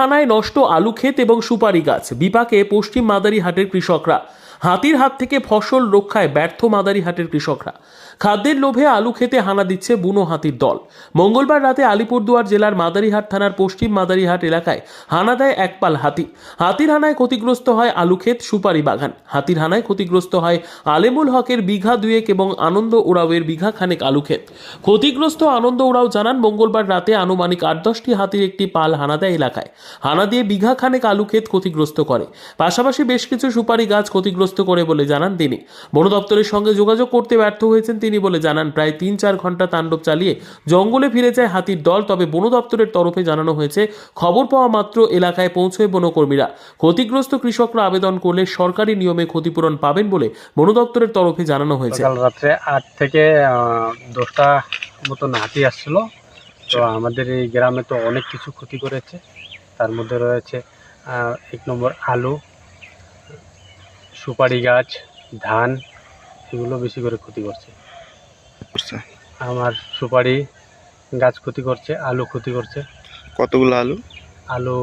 থানায় নষ্ট আলু ক্ষেত এবং সুপারি গাছ। বিপাকে পশ্চিম মাদারিহাটের কৃষকরা। হাতির হাত থেকে ফসল রক্ষায় ব্যর্থ মাদারিহাটের কৃষকরা। খাদ্যের লোভে আলু খেতে হানা দিচ্ছে বুনো হাতির দল। মঙ্গলবার রাতে আলিপুরদুয়ার জেলার মাদারিহাট থানার পশ্চিম মাদারিহাট এলাকায় হানা দেয় একপাল হাতি। হাতির হানায় ক্ষতিগ্রস্ত হয় আলু ক্ষেত সুপারি বাগান। হাতির হানায় ক্ষতিগ্রস্ত হয় আলেমুল হকের বিঘা দুয়েক এবং আনন্দ ওরাওয়ের বিঘা খানেক আলু ক্ষেত। ক্ষতিগ্রস্ত আনন্দ ওরাও জানান, মঙ্গলবার রাতে আনুমানিক আট দশটি হাতির একটি পাল হানা দেয় এলাকায়। হানা দিয়ে বিঘা খানেক আলু ক্ষেত ক্ষতিগ্রস্ত করে। পাশাপাশি বেশ কিছু সুপারি গাছ ক্ষতিগ্রস্ত করে বলে জানান তিনি। বন দপ্তরের সঙ্গে যোগাযোগ করতে ব্যর্থ হয়েছেন তিনি বলে জানান প্রায় তিন চার ঘণ্টা তাণ্ডব চালিয়ে জঙ্গলে ফিরে যায় হাতির দল তবে বন দপ্তরের তরফে জানানো হয়েছে খবর পাওয়া মাত্র এলাকায় পৌঁছয় বনকর্মীরা। ক্ষতিগ্রস্ত কৃষকরা আবেদন করলে সরকারি নিয়মে ক্ষতিপূরণ পাবেন বলে বন দপ্তরের তরফে জানানো হয়েছে। কাল রাত্রে আট থেকে দশটা মতন হাতি আসছিল। তো আমাদের এই গ্রামে তো অনেক কিছু ক্ষতি করেছে। তার মধ্যে রয়েছে এক নম্বর আলু সুপারি গাছ ধান এগুলো বেশি করে ক্ষতি করছে। আমার সুপারি গাছ ক্ষতি করছে আলু ক্ষতি করছে। কতগুলো আলু? আলু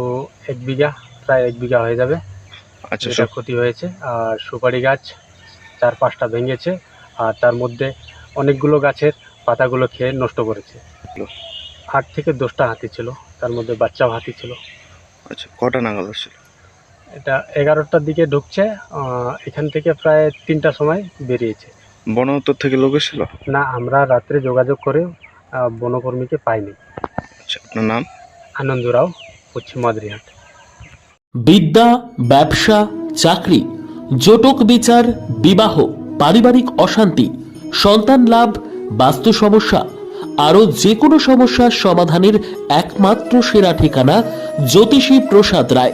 এক বিঘা প্রায় এক বিঘা হয়ে যাবে। আচ্ছা ক্ষতি হয়েছে। আর সুপারি গাছ চার পাঁচটা ভেঙেছে আর তার মধ্যে অনেকগুলো গাছের পাতাগুলো খেয়ে নষ্ট করেছে। আট থেকে দশটা হাতি ছিল তার মধ্যে বাচ্চাও হাতি ছিল। আচ্ছা কটা নাগাদ আসছিল? এটা এগারোটার দিকে ঢুকছে এখান থেকে প্রায় তিনটার সময় বেরিয়েছে। বন দপ্তর থেকে লোক এসেছিল? না আমরা রাত্রে যোগাযোগ করে বনকর্মীকে পাইনি। আচ্ছা আপনার নাম? আনন্দরাও পশ্চিম মাদরিহাট। বিদ্যা ব্যবসা চাকরি জটক বিচার বিবাহ পারিবারিক অশান্তি সন্তান লাভ বাস্তু সমস্যা আরও যে কোনো সমস্যার সমাধানের একমাত্র সেরা ঠিকানা জ্যোতিষী প্রসাদ রায়।